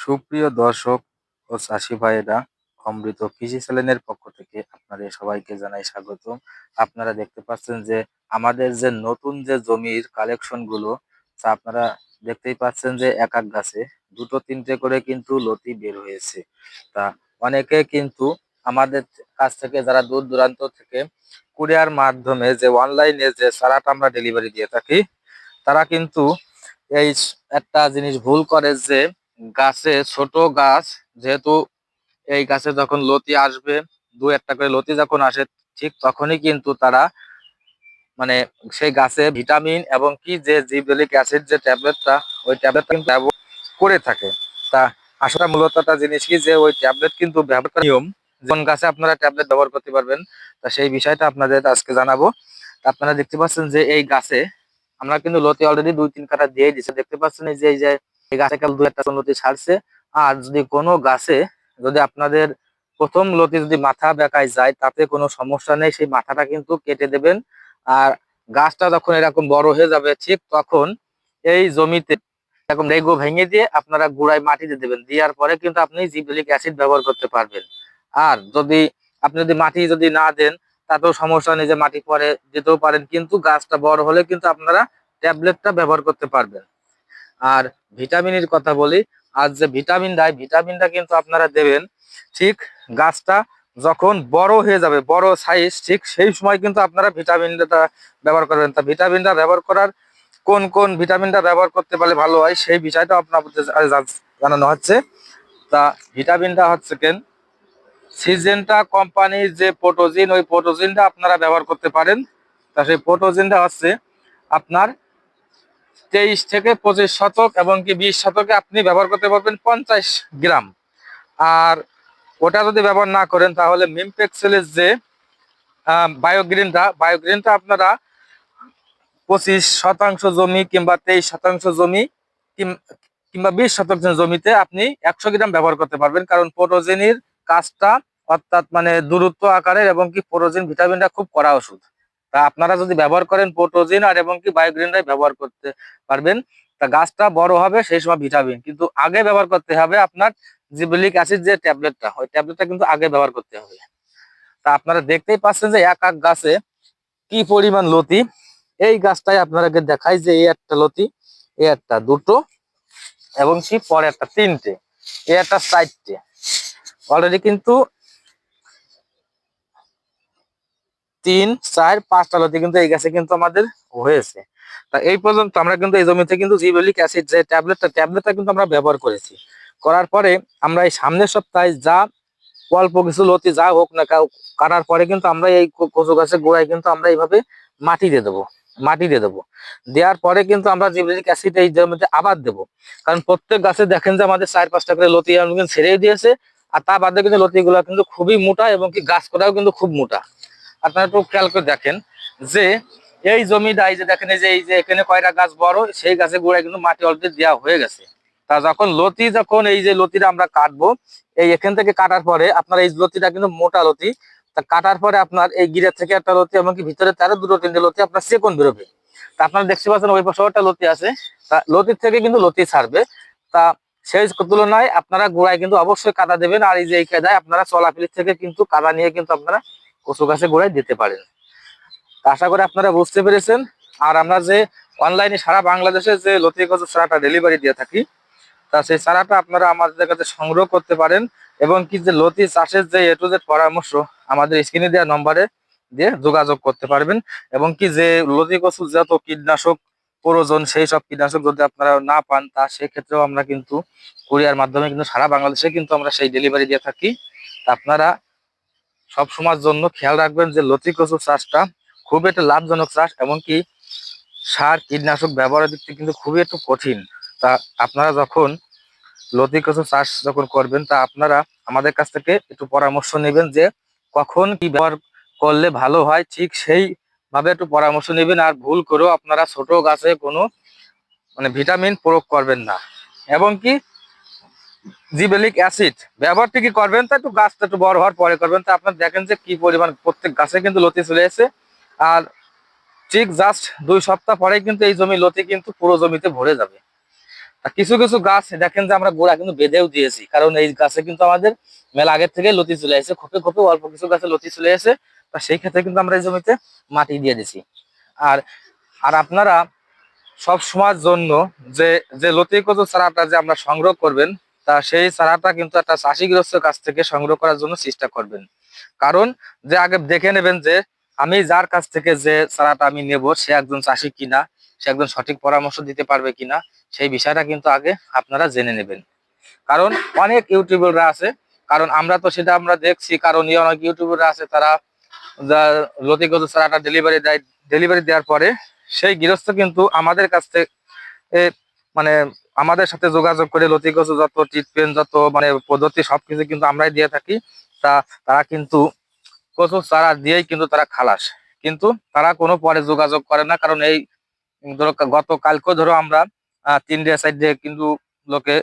সুপ্রিয় দর্শক ও চাষি ভাইয়েরা, অমৃত কৃষি চ্যানেলের পক্ষ থেকে আপনাদের সবাইকে জানাই স্বাগত আপনারা দেখতে পাচ্ছেন যে আমাদের যে নতুন যে জমির কালেকশনগুলো, তা আপনারা দেখতেই পাচ্ছেন যে এক এক গাছে দুটো তিনটে করে কিন্তু লতি বের হয়েছে। তা অনেকে কিন্তু আমাদের কাছ থেকে যারা দূর দূরান্ত থেকে কুরিয়ার মাধ্যমে যে অনলাইনে যে চারাটা আমরা ডেলিভারি দিয়ে থাকি, তারা কিন্তু এই একটা জিনিস ভুল করে যে গাছে ছোট গাছ, যেহেতু এই গাছে যখন লতি আসবে, দু একটা করে লতি যখন আসে, ঠিক তখনই কিন্তু তারা মানে সেই গাছে ভিটামিন এবং কি যে জিবলিক অ্যাসিড যে ট্যাবলেটটা, ওই ট্যাবলেটটা কিন্তু ব্যবহার করে থাকে। তা আসলে মূলত একটা জিনিস কি যে ওই ট্যাবলেট কিন্তু ব্যবহার নিয়ম কোন গাছে আপনারা ট্যাবলেট ব্যবহার করতে পারবেন, তা সেই বিষয়টা আপনাদের আজকে জানাব। আপনারা দেখতে পাচ্ছেন যে এই গাছে আমরা কিন্তু লতি অলরেডি দুই তিন কাটা দিয়ে দিচ্ছি দেখতে পাচ্ছেন এই যে এই যে এই গাছে কাল দু একটা লতি ছাড়ছে। আর যদি কোনো গাছে যদি আপনাদের প্রথম লতি যদি মাথা বেঁকায় যায়, তাতে কোনো সমস্যা নেই, সেই মাথাটা কিন্তু কেটে দেবেন। আর গাছটা যখন এরকম বড় হয়ে যাবে, ঠিক তখন এই জমিতে এরকম রেগো ভেঙে দিয়ে আপনারা গুড়ায় মাটি দিয়ে দেবেন। দেওয়ার পরে কিন্তু আপনি জিবলিক অ্যাসিড ব্যবহার করতে পারবেন। আর যদি আপনি যদি মাটি যদি না দেন, তাতেও সমস্যা নেই যে মাটি পরে দিতেও পারেন। কিন্তু গাছটা বড় হলে কিন্তু আপনারা ট্যাবলেটটা ব্যবহার করতে পারবেন। আর ভিটামিনের কথা বলি আর যে ভিটামিন দেয় ভিটামিনটা কিন্তু আপনারা দেবেন, ঠিক গাছটা যখন বড় হয়ে যাবে, বড় সাইজ ঠিক সেই সময় কিন্তু আপনারা ভিটামিনটা ব্যবহার করবেন। তা ভিটামিনটা ব্যবহার করার কোন কোন ভিটামিনটা ব্যবহার করতে পারলে ভালো হয়, সেই বিষয়টা আপনাদের জানানো হচ্ছে। তা ভিটামিনটা হচ্ছে কেন? সিজেন্টা কোম্পানির যে পোটোজিন ওই পোটোজিনটা আপনারা ব্যবহার করতে পারেন। তা সেই পোটোজিনটা হচ্ছে আপনার তেইশ থেকে পঁচিশ শতক এবং কি বিশ শতকে আপনি ব্যবহার করতে পারবেন পঞ্চাশ গ্রাম। আর ওটা যদি ব্যবহার না করেন তাহলে মিমপেক্সেলের যে বায়োগ্রিনটা বায়োগ্রিনটা আপনারা পঁচিশ শতাংশ জমি কিংবা তেইশ শতাংশ জমি কিংবা বিশ শতাংশ জমিতে আপনি একশো গ্রাম ব্যবহার করতে পারবেন। কারণ পোটোজেনির কাজটা অর্থাৎ মানে দূরত্ব আকারের এবং কি পোটোজেন ভিটামিনটা খুব কড়া ওষুধ। তা আপনারা যদি ব্যবহার করেন পোটোজিন আর এবং কি বায়োগ্রিনটাই ব্যবহার করতে পারবেন। তা গাছটা বড় হবে, সেই সময় ভিটামিন কিন্তু আগে ব্যবহার করতে হবে আপনার জিবলিক অ্যাসিড যে ট্যাবলেটটা ওই ট্যাবলেটটা কিন্তু আগে ব্যবহার করতে হবে। তা আপনারা দেখতেই পাচ্ছেন যে এক এক গাছে কি পরিমাণ লতি। এই গাছটাই আপনারাকে দেখাই যে এই একটা লতি, এই একটা দুটো, এবং কি পরে একটা তিনটে, এই একটা চারটে। অলরেডি কিন্তু তিন, চার, পাঁচটা লতি কিন্তু এই গাছে কিন্তু আমাদের হয়েছে। তা এই পর্যন্ত আমরা কিন্তু এই জমিতে কিন্তু জিবলিক অ্যাসিড যে ট্যাবলেটটা ট্যাবলেটটা কিন্তু আমরা ব্যবহার করেছি। করার পরে আমরা এই সামনের সপ্তাহে যা অল্প কিছু লতি যা হোক না কাটার পরে কিন্তু আমরা এই কচু গাছের গোড়ায় কিন্তু আমরা এইভাবে মাটি দিয়ে দেবো, মাটি দিয়ে দেবো। দেওয়ার পরে কিন্তু আমরা জিবলিক অ্যাসিড এই জমিতে আবার দেবো। কারণ প্রত্যেক গাছে দেখেন যে আমাদের চার, পাঁচটা করে লতি কিন্তু ছেড়ে দিয়েছে। আর তা বাদে কিন্তু লতিগুলো কিন্তু খুবই মোটা এবং কি গাছ করাও কিন্তু খুব মোটা। আপনারা একটু খেয়াল করে দেখেন যে এই জমিটা, এই যে দেখেন যে, এই যে এখানে কয়টা গাছ বড়, সেই গাছের গোড়ায় কিন্তু মাটি অলরেডি দেওয়া হয়ে গেছে। তা যখন লতি, যখন এই যে লতিটা আমরা কাটবো, এই এখান থেকে কাটার পরে আপনার এই লতিটা কিন্তু মোটা লতি। তা কাটার পরে আপনার এই গিরের থেকে একটা লতি, এমনকি ভিতরে তেরো, দুটো, তিনটে লতি আপনার সেকন বেরোবে। তা আপনারা দেখতে পাচ্ছেন ওই পাশে একটা লতি আছে। তা লতির থেকে কিন্তু লতি ছাড়বে। তা সেই তুলনায় আপনারা গোড়ায় কিন্তু অবশ্যই কাদা দেবেন। আর এই যে এই কাদায় আপনারা চলাফিলির থেকে কিন্তু কাদা নিয়ে কিন্তু আপনারা কচু গাছে গোড়ায় দিতে পারেন। আশা করি আপনারা বুঝতে পেরেছেন। আর আমরা যে অনলাইনে সারা বাংলাদেশে যে লতি কচু চারাটা ডেলিভারি দিয়ে থাকি, তা সেই চারাটা আপনারা আমাদের কাছে সংগ্রহ করতে পারেন এবং কি যে লতি চাষের যে এ টু জেড পরামর্শ আমাদের স্ক্রিনে দেওয়া নম্বরে দিয়ে যোগাযোগ করতে পারবেন এবং কি যে লতি কচু যত কীটনাশক প্রয়োজন সেই সব কীটনাশক যদি আপনারা না পান, তা সেক্ষেত্রেও আমরা কিন্তু কুরিয়ার মাধ্যমে কিন্তু সারা বাংলাদেশে কিন্তু আমরা সেই ডেলিভারি দিয়ে থাকি। আপনারা সব সময়ের জন্য খেয়াল রাখবেন যে লতি কচু চাষটা খুব একটা লাভজনক চাষ, এমনকি সার, কীটনাশক ব্যবহারের দিক থেকে কিন্তু খুবই একটু কঠিন। তা আপনারা যখন লতি কচু চাষ যখন করবেন, তা আপনারা আমাদের কাছ থেকে একটু পরামর্শ নেবেন যে কখন কি ব্যবহার করলে ভালো হয়, ঠিক সেই ভাবে একটু পরামর্শ নেবেন, আর ভুল করেও আপনারা ছোট গাছে কোনো মানে ভিটামিন প্রয়োগ করবেন না। এবং কি জিবেলিক অ্যাসিড। ব্যবহার ঠিকই করবেন? তা একটু গাছটা একটু বড় হওয়ার পরে করবেন। তা আপনার দেখেন যে কি পরিমাণ প্রত্যেক গাছে কিন্তু লতি চলে এসে আর ঠিক জাস্ট দুই সপ্তাহ পরে কিন্তু এই জমি লতি কিন্তু পুরো জমিতে ভরে যাবে। কিছু কিছু গাছ দেখেন যে আমরা গোড়া কিন্তু বেঁধেও দিয়েছি। কারণ এই গাছে কিন্তু আমাদের মেলা আগের থেকে লতি চলে এসেছে। খোপে খোপে অল্প কিছু গাছে লতি চলে এসেছে। তা সেই ক্ষেত্রে কিন্তু আমরা এই জমিতে মাটি দিয়ে দিছি আর আর আপনারা সব সময়ের জন্য যে যে লতি কচু চারাটা যে আমরা সংগ্রহ করবেন তা সেই চারাটা কিন্তু একটা চাষিগ্রস্তের কাছ থেকে সংগ্রহ করার জন্য চেষ্টা করবেন। কারণ যে আগে দেখে নেবেন যে আমি যার কাছ থেকে যে চারাটা আমি নেব, সে একজন চাষি কিনা, সে একজন সঠিক পরামর্শ দিতে পারবে কিনা, সেই বিষয়টা কিন্তু আগে আপনারা জেনে নেবেন। কারণ অনেক ইউটিউবাররা আছে, কারণ আমরা তো সেটা আমরা দেখছি কারণ অনেক ইউটিউবাররা আছে, তারা লতিগত চারাটা ডেলিভারি দেয় ডেলিভারি দেওয়ার পরে সেই গৃহস্থ কিন্তু আমাদের কাছ থেকে মানে আমাদের সাথে যোগাযোগ করে লতিগত যত ট্রিটমেন্ট যত মানে পদ্ধতি সবকিছু কিন্তু আমরাই দিয়ে থাকি। তা তারা কিন্তু কচুর চারা দিয়েই কিন্তু তারা খালাস। কিন্তু তারা কোনো পরে যোগাযোগ করে না, কারণ এই ধরো গতকালকেও ধরো আমরা তিন ডে সাইড দিয়ে কিন্তু লোকে